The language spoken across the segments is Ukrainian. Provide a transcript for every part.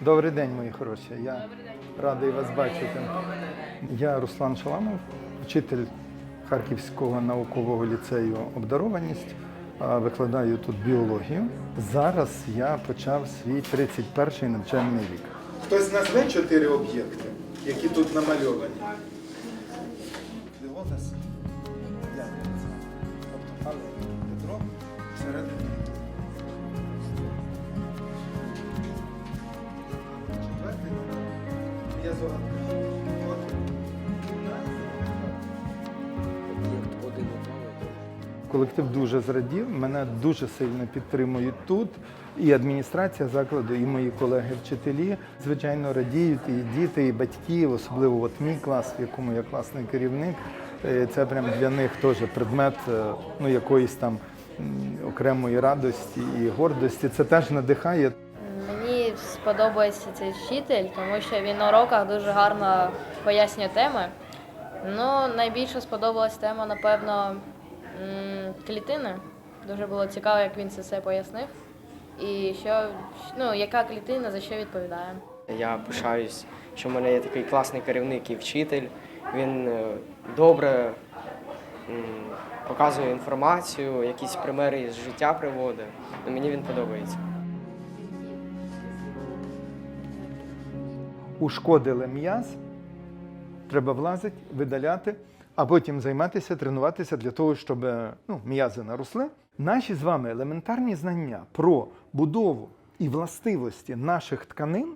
Добрий день, мої хороші. Я радий вас бачити. Я Руслан Шаламов, вчитель Харківського наукового ліцею обдарованість. Викладаю тут біологію. Зараз я почав свій 31-й навчальний рік. Хтось назве чотири об'єкти, які тут намальовані. Колектив дуже зрадів, мене дуже сильно підтримують тут. І адміністрація закладу, і мої колеги-вчителі, звичайно, радіють, і діти, і батьки, особливо от мій клас, в якому я класний керівник. Е, Це прям для них теж предмет е, ну, якоїсь там окремої радості і гордості. Це теж надихає. Мені сподобається цей вчитель, тому що він на уроках дуже гарно пояснює теми. Ну, найбільше сподобалась тема, напевно, клітини. Дуже було цікаво, як він це все пояснив. І що, ну, яка клітина за що відповідає. Я пишаюсь, що в мене є такий класний керівник і вчитель. Він е, добре показує інформацію, якісь примери з життя приводить. Мені він подобається. Ушкодили м'яз, треба влазити, видаляти, а потім займатися, тренуватися для того, щоб е, ну, м'язи наросли. Наші з вами елементарні знання про будову і властивості наших тканин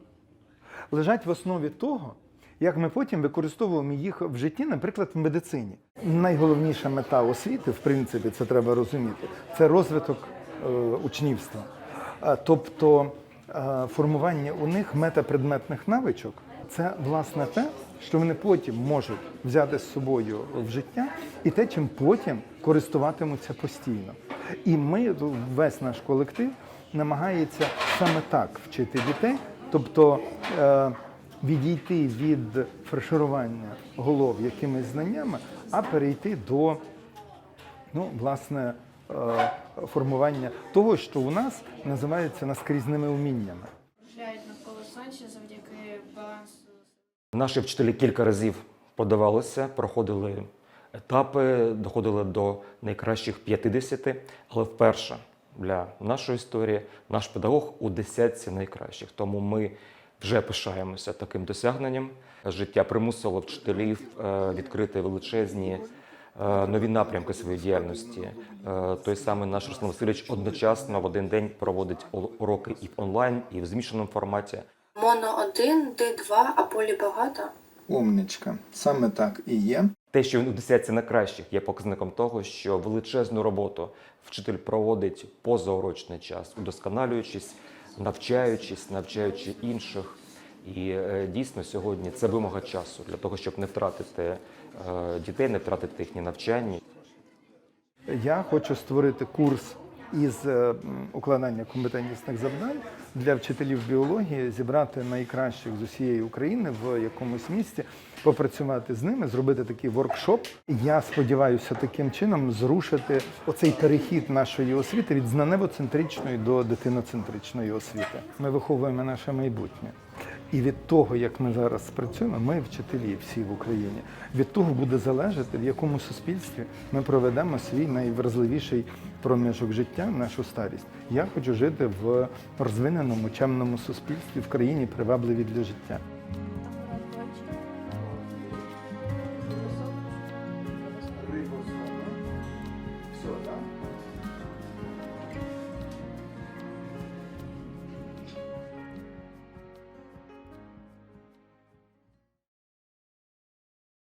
лежать в основі того, як ми потім використовуємо їх в житті, наприклад, в медицині. Найголовніша мета освіти, в принципі, це треба розуміти, це розвиток е, учнівства. Е, Тобто формування у них метапредметних навичок це власне те, що вони потім можуть взяти з собою в життя, і те, чим потім користуватимуться постійно. І ми, весь наш колектив, намагається саме так вчити дітей, тобто е, відійти від фарширування голов якимись знаннями, а перейти до ну, власне, е, формування того, що у нас називається наскрізними уміннями. кружляють навколо сонця завдяки балансу. Наші вчителі кілька разів подавалися, проходили етапи, доходили до найкращих 50, але вперше для нашої історії наш педагог у десятці найкращих. Тому ми вже пишаємося таким досягненням. Життя примусило вчителів е, відкрити величезні е, нові напрямки своєї діяльності. Е, Той самий наш Руслан Васильович одночасно в один день проводить уроки і в онлайн, і в змішаному форматі. Моно 1, Д2, а полі багато. Умничка, саме так і є. Те, що він у десятці найкращих, є показником того, що величезну роботу вчитель проводить позаурочний час, удосконалюючись, навчаючись, навчаючи інших. І е, дійсно сьогодні це вимога часу для того, щоб не втратити е, дітей, не втратити їхнє навчання. Я хочу створити курс із е, укладання компетентнісних завдань для вчителів біології, зібрати найкращих з усієї України в якомусь місці, попрацювати з ними, зробити такий воркшоп. Я сподіваюся, таким чином зрушити оцей перехід нашої освіти від знаневоцентричної до дитиноцентричної освіти. Ми виховуємо наше майбутнє. І від того, як ми зараз працюємо, ми вчителі всі в Україні. Від того буде залежати, в якому суспільстві ми проведемо свій найвразливіший проміжок життя, нашу старість. Я хочу жити в розвиненому, чемному суспільстві в країні, привабливі для життя.